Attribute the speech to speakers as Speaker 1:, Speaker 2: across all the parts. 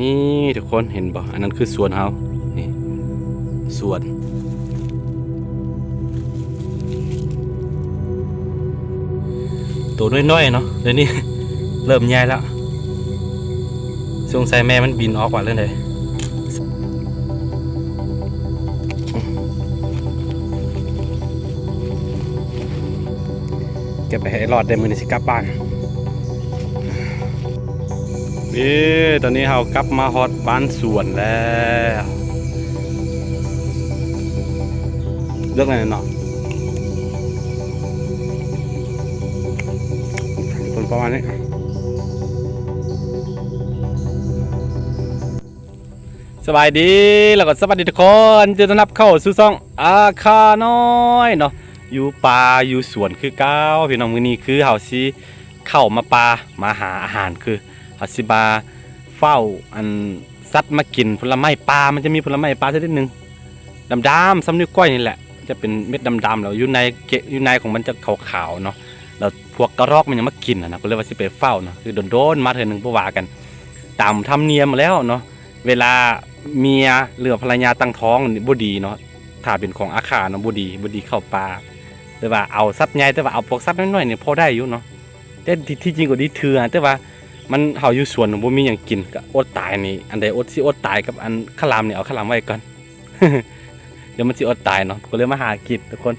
Speaker 1: นี่ทุกคนเห็นบ่อันนั้นคือสวนเฮานี่สวนตัวน้อยๆเนาะเดี๋ยวนี้เริ่มใหญ่แล้วสงสัยแม่มันบินออกว่าเรื่องใดเก็บไปให้รอดได้มือนี้สิกลับบ้าน นี่ตอนนี้เรากลับมาฮอดบ้านสวนแล้วเรื่องอะไรเนาะคนประมาณนี้สบายดีแล้วก็สวัสดีทุกคนจะต้อนรับเข้าสู่ช่องอาคาน้อยเนาะอยู่ป่าอยู่สวนคือเก้าพี่น้องมือนี้คือเฮาสิเข้ามาป่ามาหาอาหารคือ เฮาสิมาเฝ้าอันสัตว์มากินผลไม้ป่ามันจะมีผลไม้ป่าชนิดหนึ่งดำๆซ้ำนิ้วก้อยนี่แหละ จะเป็นเม็ดดำๆแล้วอยู่ในเกะอยู่ในของมันจะขาวๆเนาะแล้วพวกกระรอกมันยังมากินอะนะก็เลยว่าสิไปเฝ้าเนาะคือโดนๆมาเถอะหนึ่งเพวากันตามธรรมเนียมมาแล้วเนาะเวลาเมียหรือภรรยาตั้งท้องบ่ดีเนาะถ้าเป็นของอาคาเนาะบ่ดีบ่ดีเข้าป่าแต่ว่าเอาสัตว์ใหญ่แต่ว่าเอาพวกสัตว์น้อยๆเนี่ยพอได้อยู่เนาะแต่ที่ที่จริงก็ดีเถื่อแต่ว่า มันเฮาอยู่สวนบ่มีหยังกินก็อดตายนี่อันใดอดสิอดตายกับอันขลามนี่เอาขลามไว้ก่อนเดี๋ยวมันสิอดตายเนาะก็เลยมาหากินทุกคน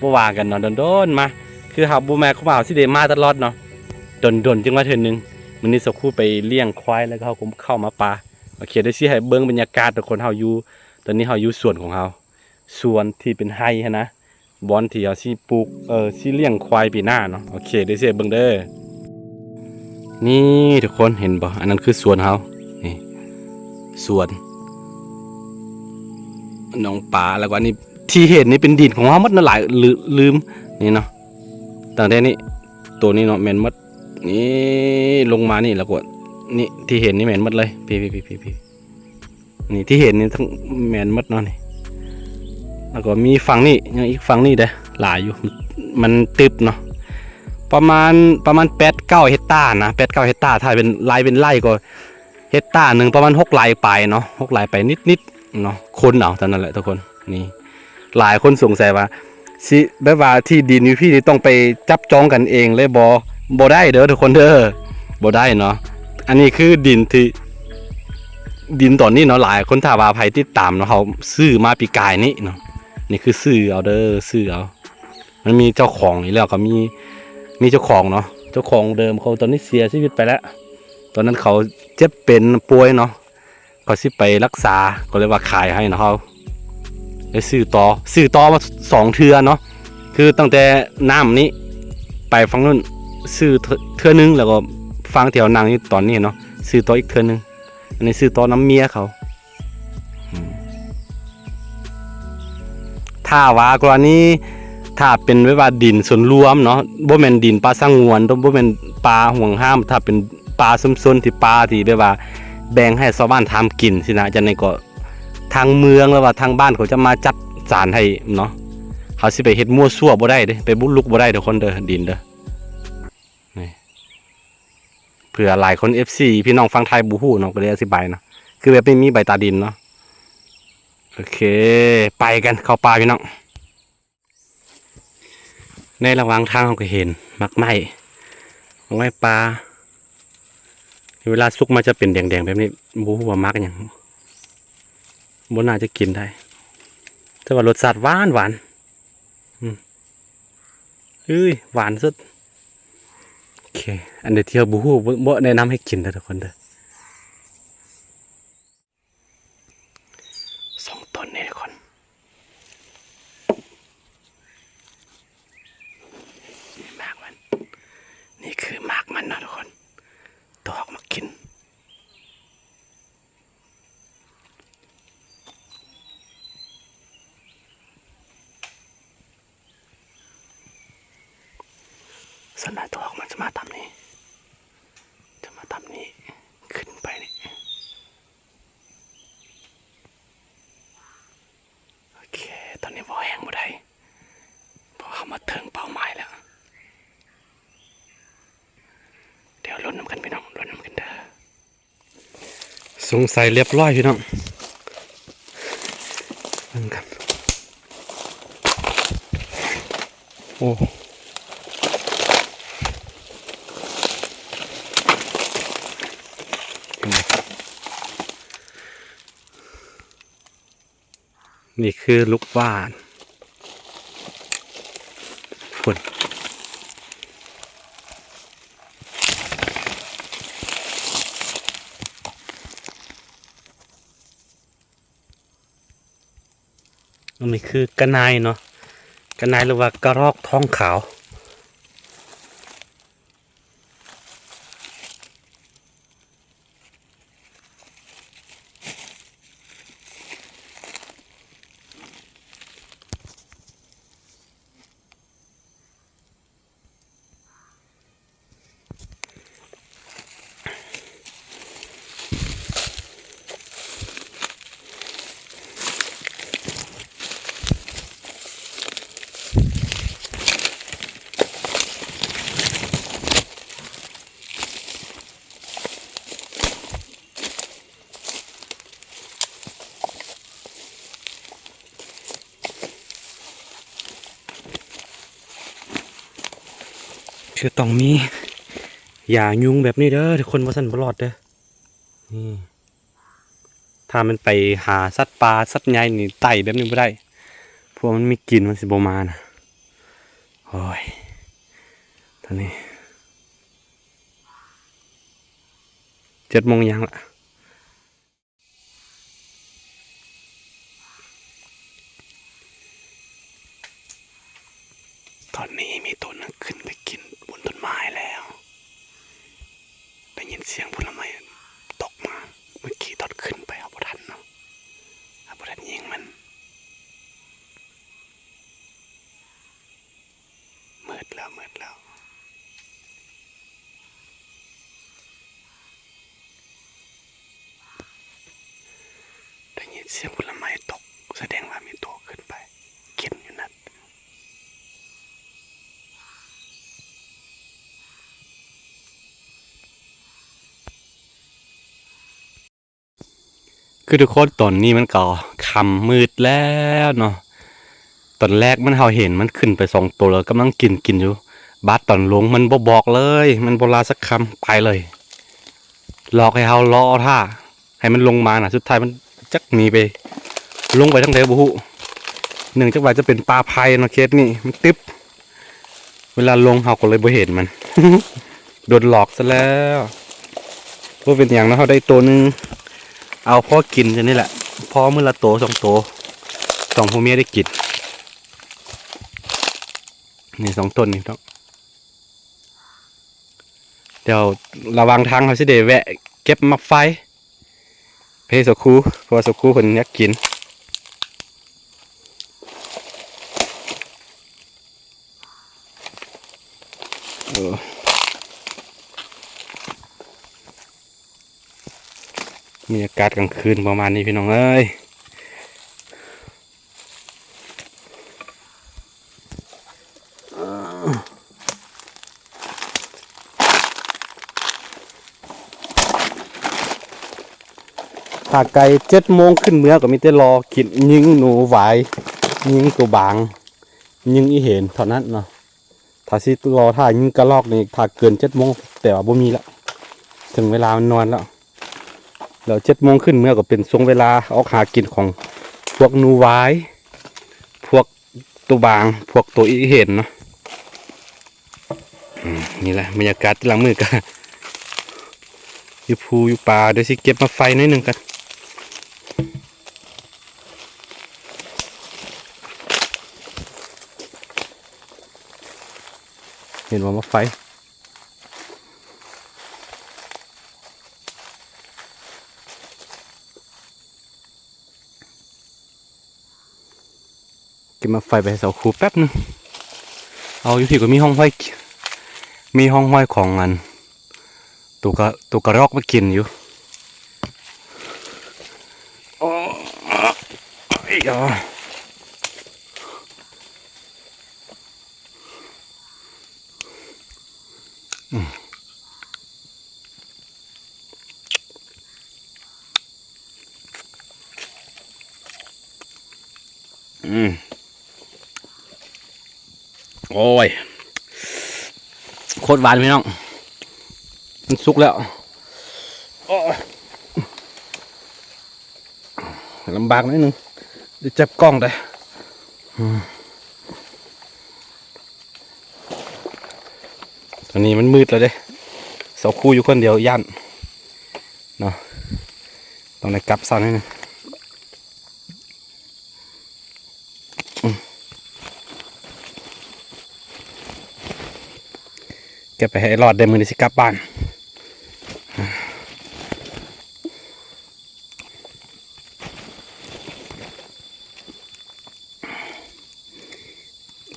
Speaker 1: บ่ว่ากันเนาะโดนๆมาคือหาบูแม่เขามาสิเดมาตลอดเนาะดนดนๆจึงว่าเทื่อนึงมื้อนี้สักครู่ไปเลี้ยงควายแล้วก็เฮาก็เข้ามาป่าโอเคได้สิให้เบิ่งบรรยากาศทุกคนเฮาอยู่ตอนนี้เฮาอยู่สวนของเฮาสวนที่เป็นไร่หั้นะบอนที่เฮาสิปลูกเอ่อสิเลี้ยงควายปีหน้าเนาะโอเคได้สิให้เบิ่งเด้อ นี่ทุกคนเห็นบ่อันนั้นคือสวนเฮานี่สวนน้องปลาแล้วก็อันนี้ที่เห็นนี่เป็นดินของเฮาหมดนาะหลายลืลืมนี่เนาะตั้งแต่นี้ตัวนี้เนาะแมนหมดนี่ลงมานี่แล้วก็นี่ที่เห็นนี่แมนหมดเลยพี่พี่พี่พี่พี่นี่ที่เห็นนี่ทั้งแมนหมดเนาะนี่แล้วก็มีฝั่งนี้ยังอีกฝั่งนี้เด้อหลายอยู่มันตึบเนาะ ประมาณประมาณแปดเก้าเฮกตาร์นะแปดเก้าเฮกตาร์ถ้าเป็นลายเป็นไร่ก็เฮกตาร์หนึ่งประมาณหกลายไปเนาะหกลายไปนิดนิดเนาะคนเอาเท่านั้นแหละทุกคนนี่หลายคนสงสัยว่าสิแบบว่าที่ดินอยู่พี่นี่ต้องไปจับจองกันเองเลยบอบอได้เด้อทุกคนเด้อบอได้เนาะอันนี้คือดินที่ดินตอนนี้เนาะหลายคนถ้าว่าภัยติดตามเนาะเขาซื้อมาปีกายนี้เนาะนี่คือซื้อเอาเด้อซื้อเอามันมีเจ้าของอีกแล้วก็มี มีเจ้าของเนาะเจ้าของเดิมเขาตอนนี้เสียชีวิตไปแล้ว ตอนนั้นเขาเจ็บเป็นป่วยเนาะเขาสิไปรักษาก็เลยว่าขายให้เนะเขาได้ซื้อต่อซื้อต่อมาสองเทือเนาะคือตั้งแต่น้ำนี้ไปฟังนู้นซื้อเทือนึงแล้วก็ฟังแถวนางนี่ตอนนี้เนาะซื้อต่ออีกเทือนึงอันนี้ซื้อต่อน้ำเมียเขาถ้าว่ากรณี ถ้าเป็นไว้ว่าดินส่วนรวมเนาะบ่แม่นดินปลาสงวนบ่แม่นปลาห่วงห้าม ถ้าเป็นปลาซุมซนที่ปลาที่แบบว่า แบ่งให้ชาวบ้านทำกินสินะจะในก็ทางเมืองแล้วว่าทางบ้านเขาจะมาจัดสารให้เนาะเขาสิไปเฮ็ดมั่วซั่วบ่ได้เด้ไปบุกลุกบ่ได้ทุกคนเด้อดินเด้อนี่เผื่อหลายคน FC พี่น้องฟังไทยบ่ฮู้เนาะก็เลยอธิบายเนาะคือแบบไม่มีใบตาดินเนาะโอเค ไปกันเข้าป่าพี่น้อง ในระหว่างทางเราก็เห็นมักไม้มักไม้ปลาเวลาสุกมันจะเป็นแดงๆแบบนี้บ่ฮู้ว่ามักหยังบนน่าจะกินได้ แต่ว่ารสชาติหวานหวานอืมเฮ้ยหวานสุดโอเค อันเดียวเที่ยวบูฮูบ่บ่แนะนำให้กินนะทุกคนเด้อสองต้นนี่ทุกคน นี่หมากมัน นี่คือหมากมันนะทุกคนตัวออกมากิน ส่วนหน้าตัวออกมันจะมาทำนี้ จะมาทำนี้ขึ้นไปนี่โอเค ตอนนี้บอแห้งบ่ได้เพราะเขามาถึงเป้าหมายแล้ว เดี๋ยวลุ้นน้ำกันพี่น้องลุ้นน้ำกันเด้อสงสัยเรียบร้อยพี่น้องนั่นกันโอ้ นี่คือลูกว่านฝนอันนี้คือกระนายเนาะกระนายหรือว่ากระรอกท้องขาว คือต้องมีอย่ายุงแบบนี้เด้อทุกคนว่าสันบลอดเด้อนี่ถ้ามันไปหาสัตว์ปลาสัตว์ใหญ่นี่ไต่แบบนี้ไม่ได้เพราะมันมีกลิ่นมันสิบมานะโอ้ยตอนนี้เจ็ดโมงยังละตอนนี้มีตัวหนึงขึ้นไปกินบนต้นไม้แล้วได้ยินเสียงผลไม้ตกมา เมื่อกี้ตอนขึ้นไปเอาบทันเนาะเอาบทันยิงมันมืดแล้วมืดแล้ว ได้ยินเสียงผลไม้ตก แสดงว่ามีตัวขึ้นไป กินอยู่นั่น คือทุกคนตอนนี้มันก็คำมืดแล้วเนาะตอนแรกมันเฮาเห็นมันขึ้นไปสองตัวแล้วกำลังกินกินอยู่ บาดตอนลงมันบ่บอกเลย มันบ่ลาสักคำไปเลยหลอกให้เฮารอท่าให้มันลงมาน่ะสุดท้ายมันจักหนีไป ลงไปทั้งใดบ่ฮู้หนึ่งจักว่าจะเป็นปลาไพเนาะเคสนี่มันตึ๊บเวลาลงเฮาก็เลยบ่เห็นมันโดนหลอกซะแล้วว่าเป็นอย่างนะเฮาได้ตัวหนึง เอาพ่อกินจะนี่แหละพ่อมือละโตสองโตสองพ่อเมียได้กินนี่สองต้นนี่ต้องเดี๋ยวระวังทางเขาสิเดแวะ เก็บมักไฟ เพสคูเพราะสคูคนอยากกินเออ บรรยากาศกลางคืนประมาณนี้พี่น้องเอ้ยถ้าไก่เจ็ดโมงขึ้นเมื่อก็มีแต่รอกินยิงหนูไหวายยิงตัวบางยิงอีเห็นเท่านั้นเนาะถ้าสิรอถ้ายิงกระลอกนี่ถ้าเกินเจ็ดโมงแต่ว่าบ่มีละถึงเวลามันนอนแล้ว แล้วเจ็ดโมงขึ้นเมื่อก็เป็นช่วงเวลาออกหากินของพวกนูไว้พวกตัวบาง พวกตัวอีเห็นเนาะนี่แหละบรรยากาศที่หลังมือกันอยู่ภูอยู่ป่าเดี๋ยวสิเก็บมาไฟหนิดหนึ่งกันเห็นว่ามาไฟ กินมาไฟไปเสาคูแป๊บนึงเอาอยู่ที่ก็มีห้องห้อยมีห้องห้อยของมันตัวกระตัวกระรอกมากินอยู่โอ้ยอ๋อ嗯。Mm. โอ้ย โคตรหวานพี่น้อง มันสุกแล้วอ้ยลำบากนิดนึงเดี๋ยวจับกล้องได้อืมตอนนี้มันมืดแล้วเด้เสาคู่อยู่คนเดียวย่านเนาะต้องได้กลับเสาหนิดนึง เก็บไปให้รอดได้มือนี้สิกลับบ้าน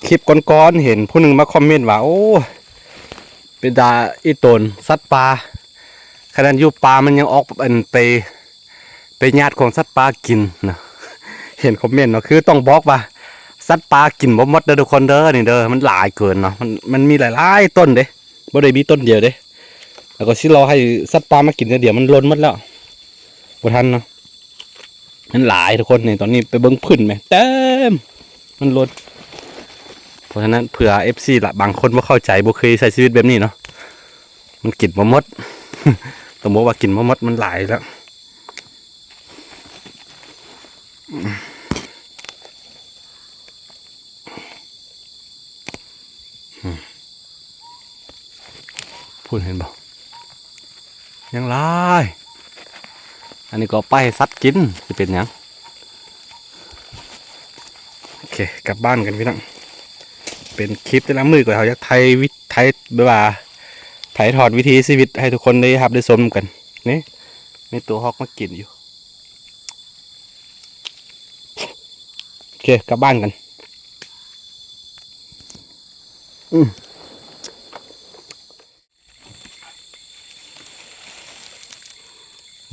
Speaker 1: คลิปก่อนๆเห็นผู้หนึ่งมาคอมเมนต์ว่าโอ้เป็นดาอีตนสัตว์ป่าขนาดอยู่ป่ามันยังออกเป็นไปไปญาติของสัตว์ป่ากินนะเห็นคอมเมนต์เนาะคือต้องบอกว่าสัตว์ป่ากินบ่หมดเด้อทุกคนเด้อนี่เด้อมันหลายเกินเนาะมันมันมีหลายๆต้นเด้ บ่ได้มีต้นเดียวเด้ แล้วก็สิรอให้สัตว์ป่ามากินเดี๋ยวมันล้นหมดแล้วบ่ทันเนาะมันหลายทุกคนนี่ตอนนี้ไปเบิ่งพื้นไหมเต็มมันล้นเพราะฉะนั้นเผื่อ FC ละบางคนบ่เข้าใจบ่เคยใช้ชีวิตแบบนี้เนาะมันกินบ่หมดต้องบอกว่ากินบ่หมดมันหลายแล้ว พูดเห็นบ่ยังไรอันนี้ก็ไปซัดกินจะเป็นยังโอเคกลับบ้านกันพี่น้องเป็นคลิปแต่ละมือก่อนเขาจะไทยวิไทยแบบว่าไถ่ายทอดวิธีชีวิตให้ทุกคนได้รับได้ชมกันนี่มีตัวฮอกมากินอยู่โอเคกลับบ้านกัน อืม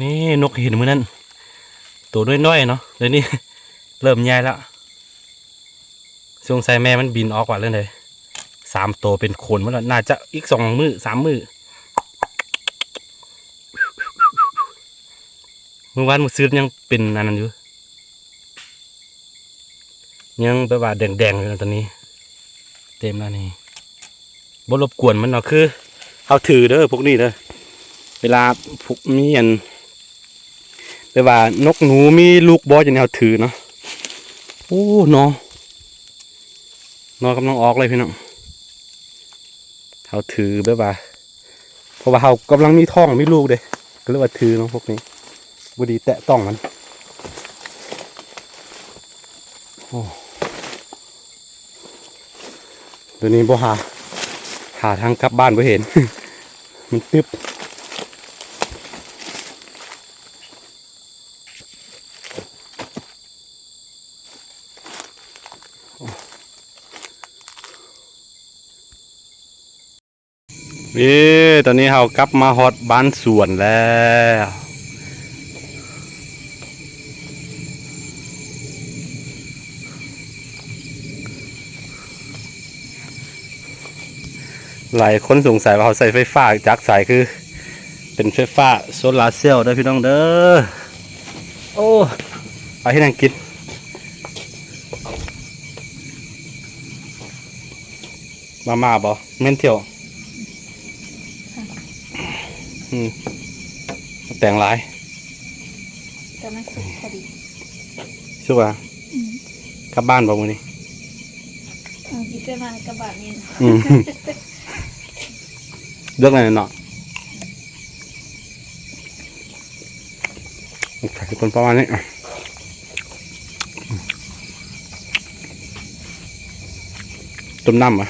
Speaker 1: นี่นกเห็นมือนั้นตัวน้อยๆเนาะเดี๋ยวนี้เริ่มใหญ่แล้วสงสัยแม่มันบินออกกว่าเลยเลยสามตัวเป็นขนมันแล้วน่าจะอีกสองมือสามมือเมื่อวานมือซื้อยังเป็นอันนั้นอยู่ ยังแบบว่าแดงๆอยู่ตอนนี้ เต็มแล้วนี่บ่รบกวนมันเนาะคือ เอาถือเด้อพวกนี้เด้อเวลาพวกมีอัน แต่ว่านกหนูมีลูกบอสอย่างนี้เขาถือเนาะโอ้นอนอกำลังออกเลยพี่น้องเขาถือแบบว่าเพราะว่าเขากำลังมีท้องมีลูกเด้ก็เรียกว่าถือเนาะพวกนี้บดีแตะต้องมันโอ้เดี๋ยวนี้บ่หาหาทางกลับบ้านบ่เห็น มันตึบ นี่ตอนนี้เรากลับมาฮอตบ้านสวนแล้วหลายคนสงสัยว่าเขาใส่ไฟฟ้าจากสายคือ เป็นไฟฟ้าโซลาร์เซลล์เด้พี่น้องเด้อโอ้ไปให้นางกินมามาบ่เม่นเที่ยว อืมแต่งหลาย
Speaker 2: ก็มันสุกพอดี
Speaker 1: ชื่อว่า
Speaker 2: อืม
Speaker 1: กลับบ้านบ่มื้อนี้
Speaker 2: เอาพิเศษมากระบะนี่นะ
Speaker 1: อืมเลือกอะไรเนาะโอเคทุกคนประมาณนี้อะต้มน้ำอะ